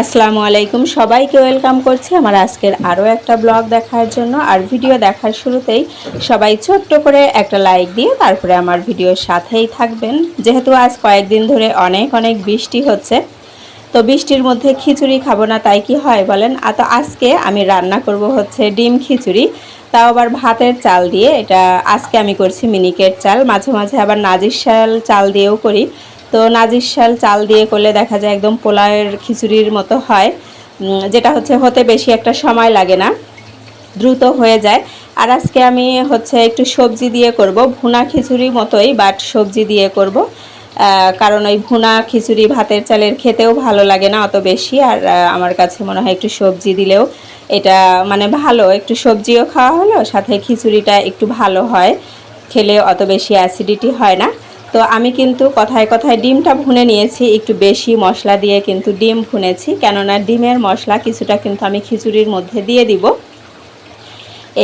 আসসালামু আলাইকুম। সবাইকে ওয়েলকাম করছি আমার আজকের আরও একটা ব্লগ দেখার জন্য। আর ভিডিও দেখার শুরুতেই সবাই ছোট্ট করে একটা লাইক দিয়ে তারপরে আমার ভিডিওর সাথেই থাকবেন। যেহেতু আজ কয়েকদিন ধরে অনেক অনেক বৃষ্টি হচ্ছে, তো বৃষ্টির মধ্যে খিচুড়ি খাব না, তাই কি হয় বলেন? তো আজকে আমি রান্না করব হচ্ছে ডিম খিচুড়ি। তাও আবার ভাতের চাল দিয়ে, এটা আজকে আমি করছি মিনিকেট চাল। মাঝে মাঝে আবার নাজির চাল দিয়েও করি। তো নাজির শাল চাল দিয়ে করলে দেখা যায় একদম পোলাওয়ের খিচুড়ির মতো হয়। যেটা হচ্ছে হতে বেশি একটা সময় লাগে না, দ্রুত হয়ে যায়। আর আজকে আমি হচ্ছে একটু সবজি দিয়ে করব, ভুনা খিচুড়ি মতোই বাট সবজি দিয়ে করব। কারণ ওই ভুনা খিচুড়ি ভাতের চালের খেতেও ভালো লাগে না অত বেশি, আর আমার কাছে মনে হয় একটু সবজি দিলেও এটা মানে ভালো। একটু সবজিও খাওয়া হলো, সাথে খিচুড়িটা একটু ভালো হয়, খেলে অত বেশি অ্যাসিডিটি হয় না। তো আমি কিন্তু কথায় কথায় ডিমটা ভুনে নিয়েছি, একটু বেশি মশলা দিয়ে কিন্তু ডিম ভুনেছি, কেননা ডিমের মশলা কিছুটা কিন্তু আমি খিচুড়ির মধ্যে দিয়ে দিব।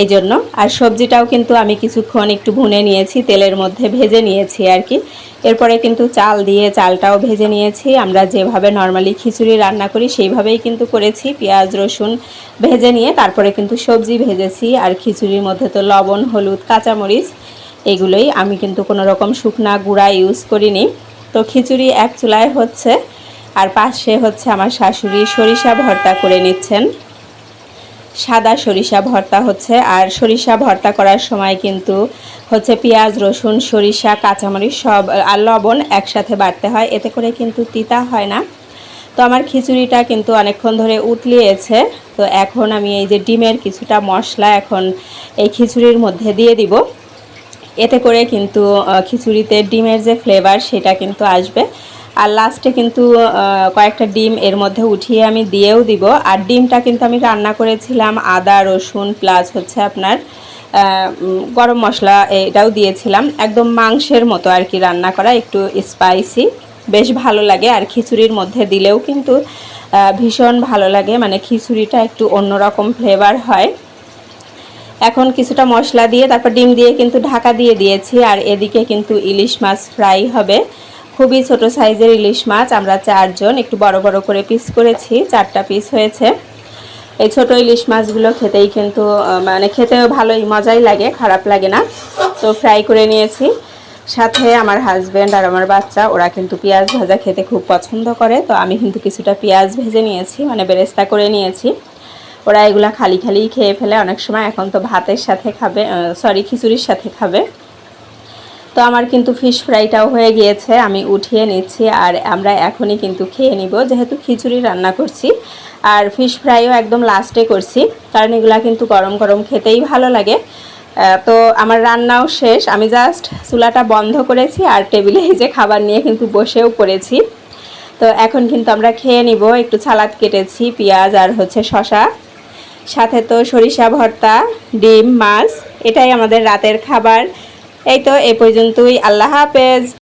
এই জন্য, আর সবজিটাও কিন্তু আমি কিছুক্ষণ একটু ভুনে নিয়েছি, তেলের মধ্যে ভেজে নিয়েছি আর কি। এরপরে কিন্তু চাল দিয়ে চালটাও ভেজে নিয়েছি, আমরা যেভাবে নর্মালি খিচুড়ি রান্না করি সেইভাবেই কিন্তু করেছি, পেঁয়াজ, রসুন ভেজে নিয়ে তারপরে কিন্তু সবজি ভেজেছি, আর খিচুড়ির মধ্যে তো লবণ, হলুদ, কাঁচামরিচ এগুলোই আমি কিন্তু কোনো রকম শুকনা গুঁড়া ইউজ করিনি। তো খিচুড়ি এক চুলায় হচ্ছে, আর পাশে হচ্ছে আমার শাশুড়ি সরিষা ভর্তা করে নিচ্ছেন। সাদা সরিষা ভর্তা হচ্ছে, আর সরিষা ভর্তা করার সময় কিন্তু হচ্ছে পেঁয়াজ, রসুন, সরিষা, কাঁচামরিচ সব, আর লবণ একসাথে বাটতে হয়, এতে করে কিন্তু তিতা হয় না। তো আমার খিচুড়িটা কিন্তু অনেকক্ষণ ধরে উতলিয়েছে, তো এখন আমি এই যে ডিমের কিছুটা মশলা এখন এই খিচুড়ির মধ্যে দিয়ে দিব। এতে করে কিন্তু খিচুড়িতে ডিমের যে ফ্লেভার সেটা কিন্তু আসবে। আর লাস্টে কিন্তু কয়েকটা ডিম এর মধ্যে উঠিয়ে আমি দিয়েও দিব। আর ডিমটা কিন্তু আমি রান্না করেছিলাম আদা, রসুন প্লাস হচ্ছে আপনার গরম মশলা এটাও দিয়েছিলাম। একদম মাংসের মতো আর কি রান্না করা, একটু স্পাইসি বেশ ভালো লাগে। আর খিচুড়ির মধ্যে দিলেও কিন্তু ভীষণ ভালো লাগে। মানে খিচুড়িটা একটু অন্যরকম ফ্লেভার হয়। এখন কিছুটা মশলা দিয়ে, তারপর ডিম দিয়ে কিন্তু ঢাকা দিয়ে দিয়েছি, আর এদিকে কিন্তু ইলিশ মাছ ফ্রাই হবে। খুবই ছোট সাইজের ইলিশ মাছ, আমরা চারজন, একটু বড় বড় করে পিস করেছি, চারটা পিস হয়েছে। এই ছোট ইলিশ মাছগুলো খেতেই কিন্তু মানে খেতেও ভালোই মজাই লাগে, খারাপ লাগে না। তো ফ্রাই করে নিয়েছি। সাথে আমার হাজব্যান্ড আর আমার বাচ্চা, ওরা কিন্তু পেঁয়াজ ভাজা খেতে খুব পছন্দ করে, তো আমি কিন্তু কিছুটা পেঁয়াজ ভেজে নিয়েছি মানে বেরেস্তা করে নিয়েছি। ওরা এগুলা খালি খালিই খেয়ে ফেলে। অনেক সময় এখন তো ভাতের সাথে খাবে সরি খিচুড়ির সাথে খাবে। তো আমার কিন্তু ফিশ ফ্রাইটাও হয়ে গিয়েছে, আমি উঠিয়ে নিচ্ছি আর আমরা এখনই কিন্তু খেয়ে নিব। যেহেতু খিচুড়ি রান্না করছি আর ফিশ ফ্রাইও একদম লাস্টে করছি, কারণ এগুলা কিন্তু গরম গরম খেতেই ভালো লাগে। তো আমার রান্নাও শেষ, আমি জাস্ট চুলাটা বন্ধ করেছি আর টেবিলে যে খাবার নিয়ে কিন্তু বসেও পড়েছি। তো এখন কিন্তু আমরা খেয়ে নিব, একটু সালাদ কেটেছি, পেঁয়াজ আর হচ্ছে শশা সাথে তো সরিষা ভর্তা, ডিম, মাছ, এটাই আমাদের রাতের খাবার। এই তো, এ পর্যন্তই। আল্লাহ হাফেজ।